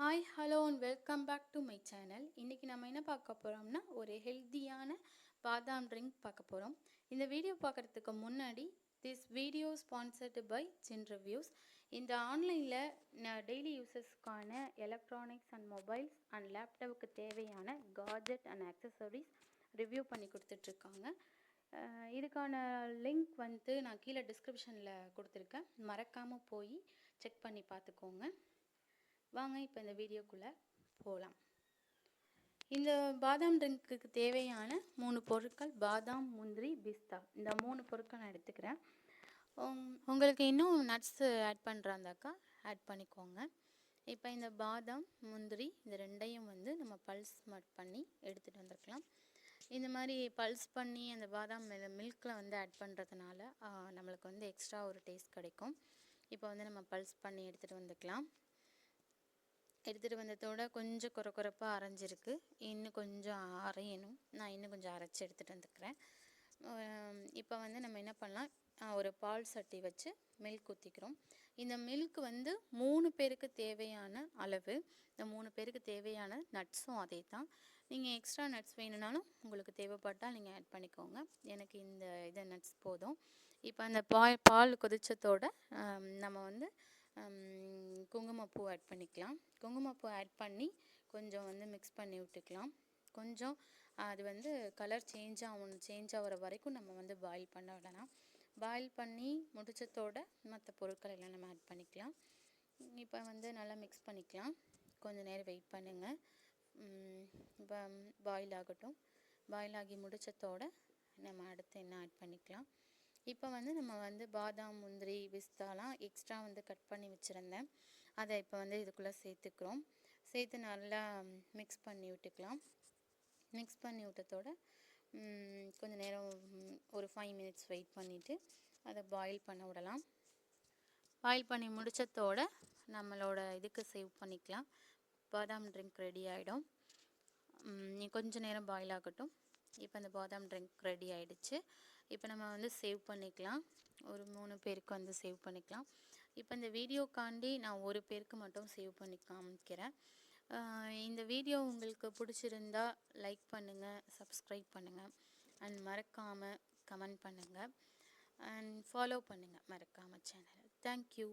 Hi hello and welcome back to my channel இன்றைக்கி நம்ம என்ன பார்க்க போகிறோம்னா ஒரு ஹெல்த்தியான பாதாம் ட்ரிங்க் பார்க்க போகிறோம் இந்த வீடியோ பார்க்குறதுக்கு முன்னாடி திஸ் வீடியோ ஸ்பான்சர்டு பை சின் ரிவ்யூஸ் இந்த ஆன்லைனில் நான் டெய்லி யூசஸ்க்கான எலக்ட்ரானிக்ஸ் அண்ட் மொபைல்ஸ் அண்ட் லேப்டாப்புக்கு தேவையான காஜெட் அண்ட் ஆக்சசரிஸ் ரிவ்யூ பண்ணி கொடுத்துட்ருக்காங்க. இதுக்கான லிங்க் வந்து நான் கீழே டிஸ்கிரிப்ஷனில் கொடுத்துருக்கேன். மறக்காமல் போய் செக் பண்ணி பார்த்துக்கோங்க. வாங்க இப்போ இந்த வீடியோக்குள்ளே போகலாம் இந்த பாதாம் ட்ரிங்க்குக்கு தேவையான மூணு பொருட்கள் பாதாம் முந்திரி பிஸ்தா. இந்த மூணு பொருட்கள் நான் எடுத்துக்கிறேன். உங்களுக்கு இன்னும் நட்ஸு ஆட் பண்ணுறாந்தாக்கா ஆட் பண்ணிக்கோங்க. இப்போ இந்த பாதாம் முந்திரி இந்த ரெண்டையும் வந்து நம்ம பல்ஸ் மட் பண்ணி எடுத்துகிட்டு வந்திருக்கலாம். இந்த மாதிரி பல்ஸ் பண்ணி அந்த பாதாம் மில்கில் வந்து ஆட் பண்ணுறதுனால நம்மளுக்கு வந்து எக்ஸ்ட்ரா ஒரு டேஸ்ட் கிடைக்கும். இப்போ வந்து நம்ம பல்ஸ் பண்ணி எடுத்துகிட்டு வந்துக்கலாம். எடுத்துகிட்டு வந்ததோட கொஞ்சம் குறை குறைப்பாக அரைஞ்சிருக்கு. இன்னும் கொஞ்சம் அரையணும். நான் இன்னும் கொஞ்சம் அரைச்சி எடுத்துகிட்டு வந்துக்கிறேன். இப்போ வந்து நம்ம என்ன பண்ணலாம்? ஒரு பால் சட்டி வச்சு மில்க் ஊற்றிக்கிறோம் இந்த மில்க் வந்து மூணு பேருக்கு தேவையான அளவு இந்த மூணு பேருக்கு தேவையான நட்ஸும் அதே தான் நீங்கள் எக்ஸ்ட்ரா நட்ஸ் வேணும்னாலும் உங்களுக்கு தேவைப்பட்டால் நீங்கள் ஆட் பண்ணிக்கோங்க. எனக்கு இந்த இது நட்ஸ் போதும். இப்போ அந்த பால் பால் கொதிச்சதோட நம்ம வந்து குங்குமப்பூ ஆட் பண்ணிக்கலாம். குங்குமப்பூ ஆட் பண்ணி கொஞ்சம் வந்து மிக்ஸ் பண்ணி விட்டுக்கலாம். கொஞ்சம் அது வந்து கலர் சேஞ்ச் ஆகும் சேஞ்ச் ஆகிற வரைக்கும் நம்ம வந்து பாயில் பண்ண விடலாம் பாயில் பண்ணி முடிச்சதோட மற்ற பொருட்கள் எல்லாம் நம்ம ஆட் பண்ணிக்கலாம். இப்போ வந்து நல்லா மிக்ஸ் பண்ணிக்கலாம். கொஞ்சம் நேரம் வெயிட் பண்ணுங்கள் இப்போ பாயில் ஆகட்டும். பாயில் ஆகி முடித்ததோட நம்ம அடுத்து என்ன ஆட் பண்ணிக்கலாம்? இப்போ வந்து நம்ம வந்து பாதாம் முந்திரி பிஸ்தாலாம் எக்ஸ்ட்ரா வந்து கட் பண்ணி வச்சுருந்தேன். அதை இப்போ வந்து இதுக்குள்ளே சேர்த்துக்கிறோம். சேர்த்து நல்லா மிக்ஸ் பண்ணி விட்டுக்கலாம். மிக்ஸ் பண்ணி விட்டதோட கொஞ்சம் நேரம் ஒரு ஃபைவ் மினிட்ஸ் வெயிட் பண்ணிவிட்டு அதை பாயில் பண்ண விடலாம். பாயில் பண்ணி முடிச்சதோட நம்மளோட இதுக்கு சேவ் பண்ணிக்கலாம். பாதாம் ட்ரிங்க் ரெடி ஆகிடும் கொஞ்சம் நேரம் பாயில் ஆகட்டும். இப்போ அந்த பாதாம் ட்ரிங்க் ரெடி ஆகிடுச்சு இப்போ நம்ம வந்து சேவ் பண்ணிக்கலாம். ஒரு மூணு பேருக்கு வந்து சேவ் பண்ணிக்கலாம். இப்போ இந்த வீடியோக்காண்டி நான் ஒரு பேருக்கு மட்டும் சேவ் பண்ணி காமிக்கிறேன். இந்த வீடியோ உங்களுக்கு பிடிச்சிருந்தா லைக் பண்ணுங்கள் சப்ஸ்கிரைப் பண்ணுங்கள் அண்ட் மறக்காமல் கமெண்ட் பண்ணுங்கள் அண்ட் ஃபாலோ பண்ணுங்கள் மறக்காமல் சேனலை தேங்க்யூ